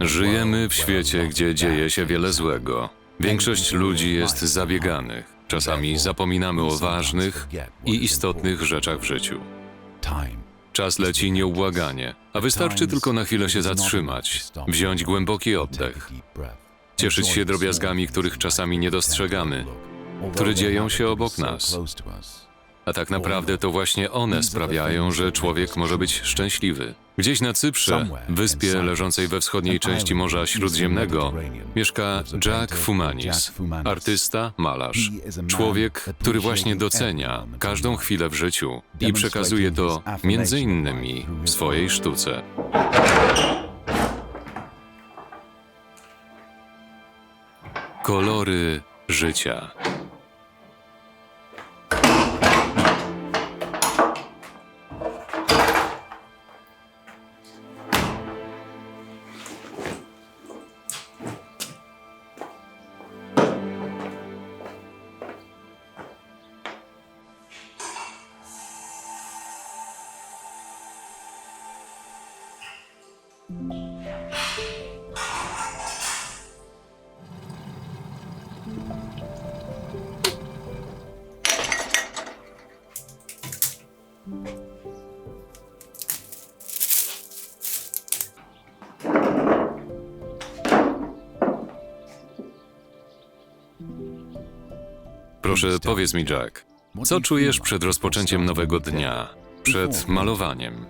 Żyjemy w świecie, gdzie dzieje się wiele złego. Większość ludzi jest zabieganych. Czasami zapominamy o ważnych i istotnych rzeczach w życiu. Czas leci nieubłaganie, a wystarczy tylko na chwilę się zatrzymać, wziąć głęboki oddech, cieszyć się drobiazgami, których czasami nie dostrzegamy, które dzieją się obok nas. A tak naprawdę to właśnie one sprawiają, że człowiek może być szczęśliwy. Gdzieś na Cyprze, wyspie leżącej we wschodniej części Morza Śródziemnego, mieszka Jack Fumanis, artysta, malarz. Człowiek, który właśnie docenia każdą chwilę w życiu i przekazuje to między innymi w swojej sztuce. Kolory życia. Proszę, powiedz mi, Jack, co czujesz przed rozpoczęciem nowego dnia, przed malowaniem?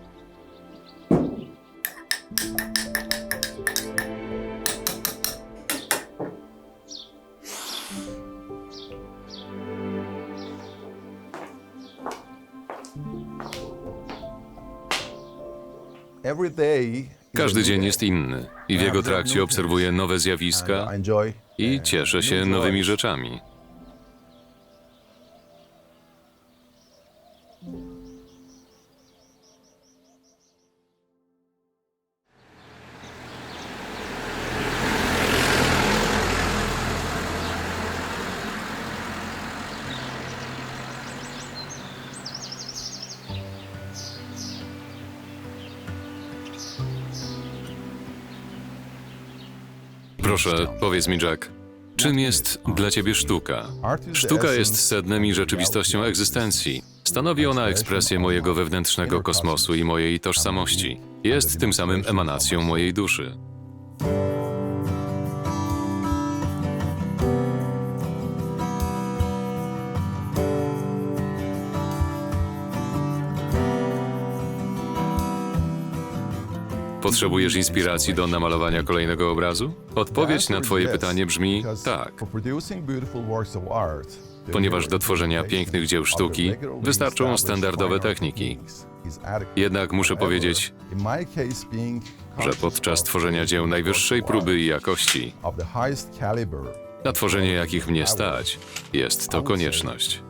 Każdy dzień jest inny i w jego trakcie obserwuję nowe zjawiska i cieszę się nowymi rzeczami. Proszę, powiedz mi, Jack, czym jest dla ciebie sztuka? Sztuka jest sednem i rzeczywistością egzystencji. Stanowi ona ekspresję mojego wewnętrznego kosmosu i mojej tożsamości. Jest tym samym emanacją mojej duszy. Potrzebujesz inspiracji do namalowania kolejnego obrazu? Odpowiedź na Twoje pytanie brzmi tak. Ponieważ do tworzenia pięknych dzieł sztuki wystarczą standardowe techniki. Jednak muszę powiedzieć, że podczas tworzenia dzieł najwyższej próby i jakości, na tworzenie jakich mnie stać, jest to konieczność.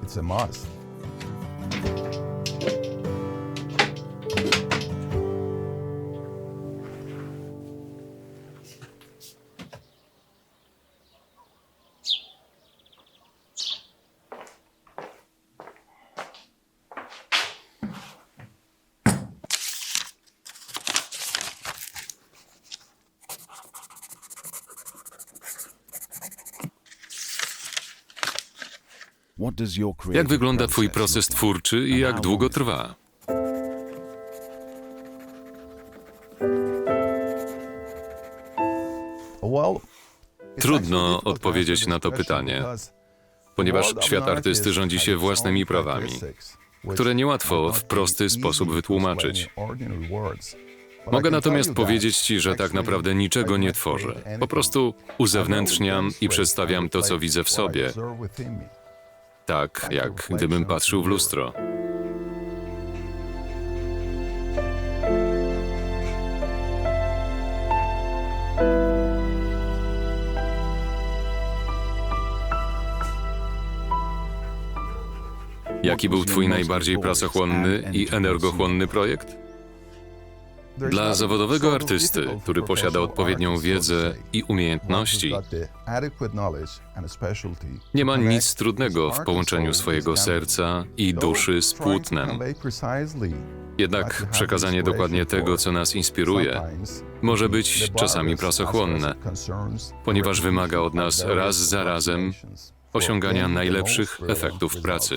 Jak wygląda Twój proces twórczy i jak długo trwa? Trudno odpowiedzieć na to pytanie, ponieważ świat artysty rządzi się własnymi prawami, które niełatwo w prosty sposób wytłumaczyć. Mogę natomiast powiedzieć Ci, że tak naprawdę niczego nie tworzę. Po prostu uzewnętrzniam i przedstawiam to, co widzę w sobie, tak jak gdybym patrzył w lustro. Jaki był Twój najbardziej pracochłonny i energochłonny projekt? Dla zawodowego artysty, który posiada odpowiednią wiedzę i umiejętności, nie ma nic trudnego w połączeniu swojego serca i duszy z płótnem. Jednak przekazanie dokładnie tego, co nas inspiruje, może być czasami pracochłonne, ponieważ wymaga od nas raz za razem osiągania najlepszych efektów pracy.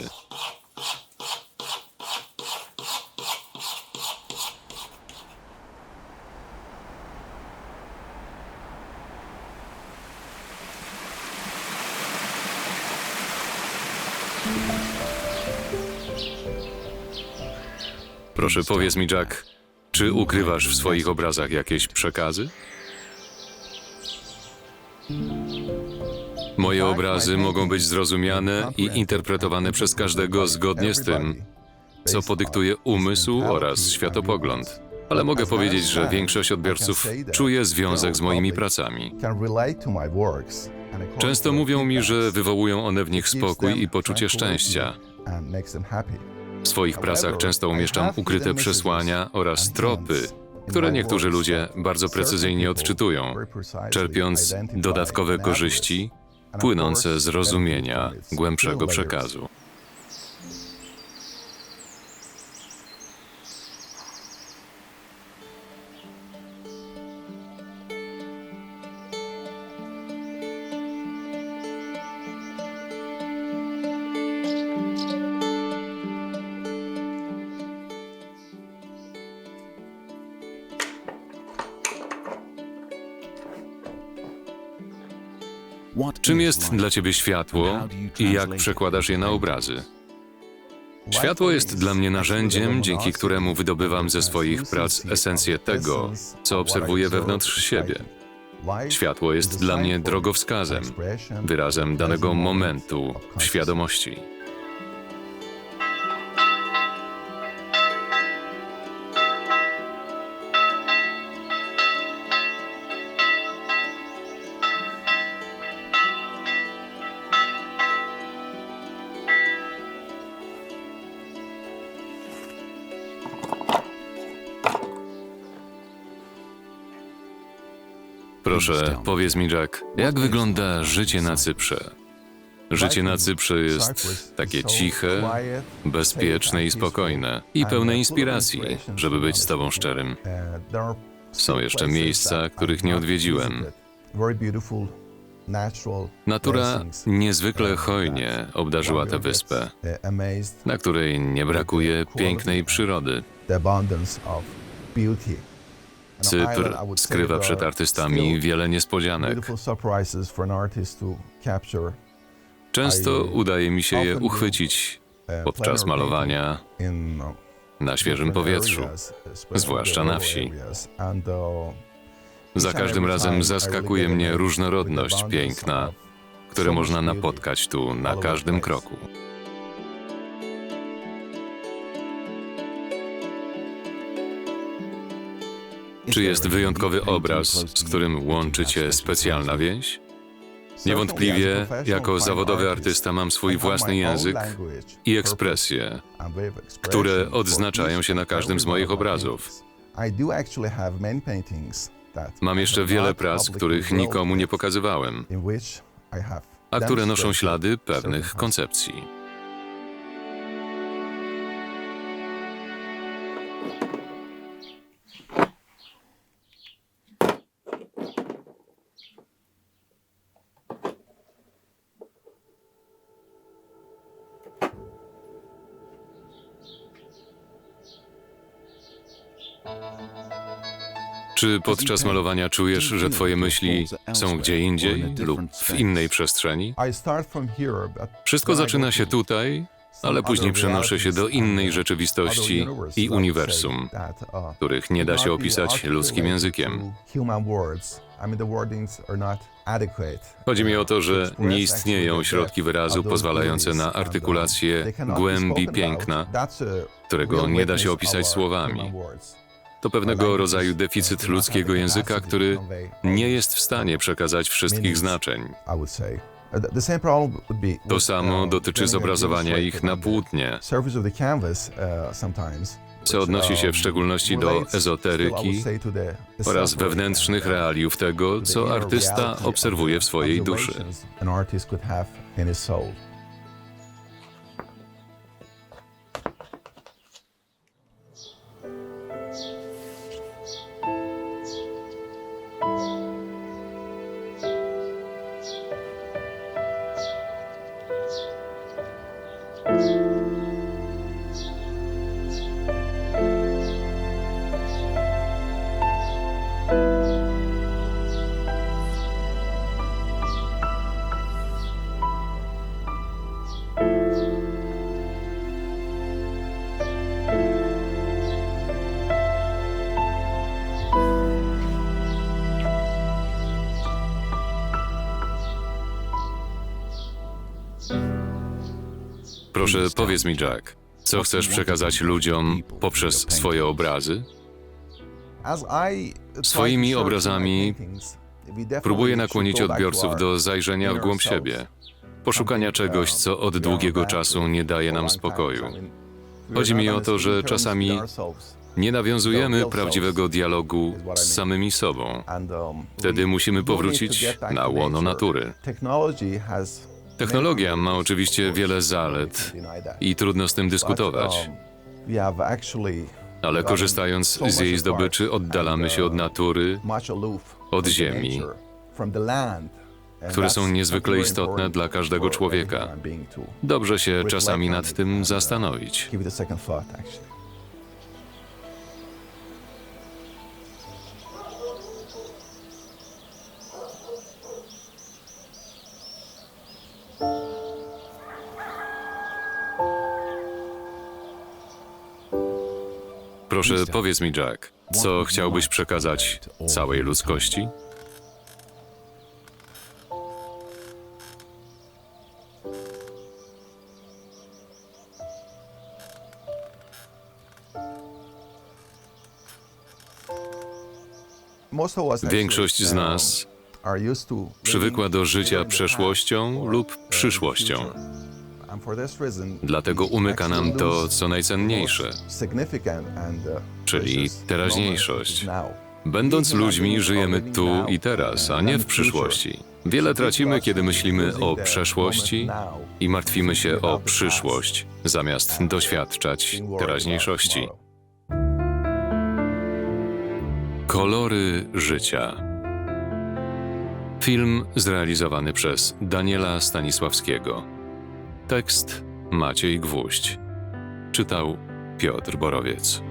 Proszę powiedz mi, Jack, czy ukrywasz w swoich obrazach jakieś przekazy? Moje obrazy mogą być zrozumiane i interpretowane przez każdego zgodnie z tym, co podyktuje umysł oraz światopogląd. Ale mogę powiedzieć, że większość odbiorców czuje związek z moimi pracami. Często mówią mi, że wywołują one w nich spokój i poczucie szczęścia. W swoich pracach często umieszczam ukryte przesłania oraz tropy, które niektórzy ludzie bardzo precyzyjnie odczytują, czerpiąc dodatkowe korzyści płynące z rozumienia głębszego przekazu. Czym jest dla ciebie światło i jak przekładasz je na obrazy? Światło jest dla mnie narzędziem, dzięki któremu wydobywam ze swoich prac esencję tego, co obserwuję wewnątrz siebie. Światło jest dla mnie drogowskazem, wyrazem danego momentu w świadomości. Proszę, powiedz mi, Jack, jak wygląda życie na Cyprze? Życie na Cyprze jest takie ciche, bezpieczne i spokojne i pełne inspiracji, żeby być z Tobą szczerym. Są jeszcze miejsca, których nie odwiedziłem. Natura niezwykle hojnie obdarzyła tę wyspę, na której nie brakuje pięknej przyrody. Cypr skrywa przed artystami wiele niespodzianek. Często udaje mi się je uchwycić podczas malowania na świeżym powietrzu, zwłaszcza na wsi. Za każdym razem zaskakuje mnie różnorodność piękna, które można napotkać tu na każdym kroku. Czy jest wyjątkowy obraz, z którym łączy cię specjalna więź? Niewątpliwie, jako zawodowy artysta mam swój własny język i ekspresje, które odznaczają się na każdym z moich obrazów. Mam jeszcze wiele prac, których nikomu nie pokazywałem, a które noszą ślady pewnych koncepcji. Czy podczas malowania czujesz, że twoje myśli są gdzie indziej lub w innej przestrzeni? Wszystko zaczyna się tutaj, ale później przenoszę się do innej rzeczywistości i uniwersum, których nie da się opisać ludzkim językiem. Chodzi mi o to, że nie istnieją środki wyrazu pozwalające na artykulację głębi piękna, którego nie da się opisać słowami. To pewnego rodzaju deficyt ludzkiego języka, który nie jest w stanie przekazać wszystkich znaczeń. To samo dotyczy zobrazowania ich na płótnie. co odnosi się w szczególności do ezoteryki oraz wewnętrznych realiów tego, co artysta obserwuje w swojej duszy. Proszę, powiedz mi, Jack, co chcesz przekazać ludziom poprzez swoje obrazy? Swoimi obrazami Próbuję nakłonić odbiorców do zajrzenia w głąb siebie, poszukania czegoś, co od długiego czasu nie daje nam spokoju. Chodzi mi o to, że czasami Nie nawiązujemy prawdziwego dialogu z samymi sobą. Wtedy musimy powrócić na łono natury. Technologia ma oczywiście wiele zalet i trudno z tym dyskutować, ale korzystając z jej zdobyczy, oddalamy się od natury, od ziemi, które są niezwykle istotne dla każdego człowieka. Dobrze się czasami nad tym zastanowić. Proszę, powiedz mi, Jack, co chciałbyś przekazać całej ludzkości? Większość z nas przywykła do życia przeszłością lub przyszłością. Dlatego umyka nam to, co najcenniejsze, czyli teraźniejszość. Będąc ludźmi, żyjemy tu i teraz, a nie w przyszłości. Wiele tracimy, kiedy myślimy o przeszłości i martwimy się o przyszłość, zamiast doświadczać teraźniejszości. Kolory życia. Film zrealizowany przez Daniela Stanisławskiego. Tekst Maciej Gwóźdź. Czytał Piotr Borowiec.